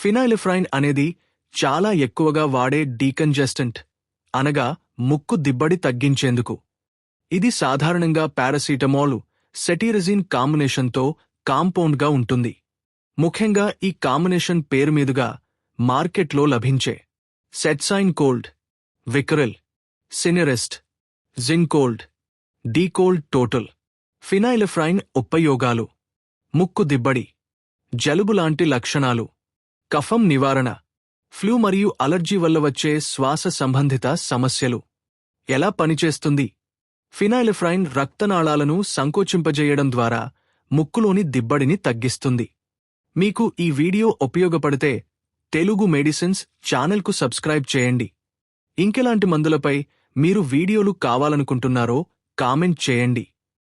ఫినైలిఫ్రైన్ అనేది చాలా ఎక్కువగా వాడే డీకంజెస్టెంట్ అనగా ముక్కు దిబ్బడి తగ్గించేందుకు. ఇది సాధారణంగా పారాసిటమాల్ సెటీరజిన్ కాంబినేషన్తో కాంపౌండ్గా ఉంటుంది. ముఖ్యంగా ఈ కాంబినేషన్ పేరు మీదుగా మార్కెట్లో లభించే సెట్సైన్ కోల్డ్ విక్రిల్ సినెరెస్ట్ జింకోల్డ్ డీకోల్డ్ టోటల్. ఫినాయిలిఫ్రైన్ ఉపయోగాలు ముక్కు దిబ్బడి జలుబు లాంటి లక్షణాలు. కఫం నివారణ. ఫ్లూ మరియు అలర్జీ వల్ల వచ్చే శ్వాస సంబంధిత సమస్యలు. ఎలా పనిచేస్తుంది? ఫినాయిలిఫ్రైన్ రక్తనాళాలను సంకోచింపజేయడం ద్వారా ముక్కులోని దిబ్బడిని తగ్గిస్తుంది. మీకు ఈ వీడియో ఉపయోగపడితే తెలుగు మెడిసిన్స్ ఛానల్కు సబ్స్క్రైబ్ చేయండి. ఇంకెలాంటి మందులపై మీరు వీడియోలు కావాలనుకుంటున్నారో కామెంట్ చేయండి.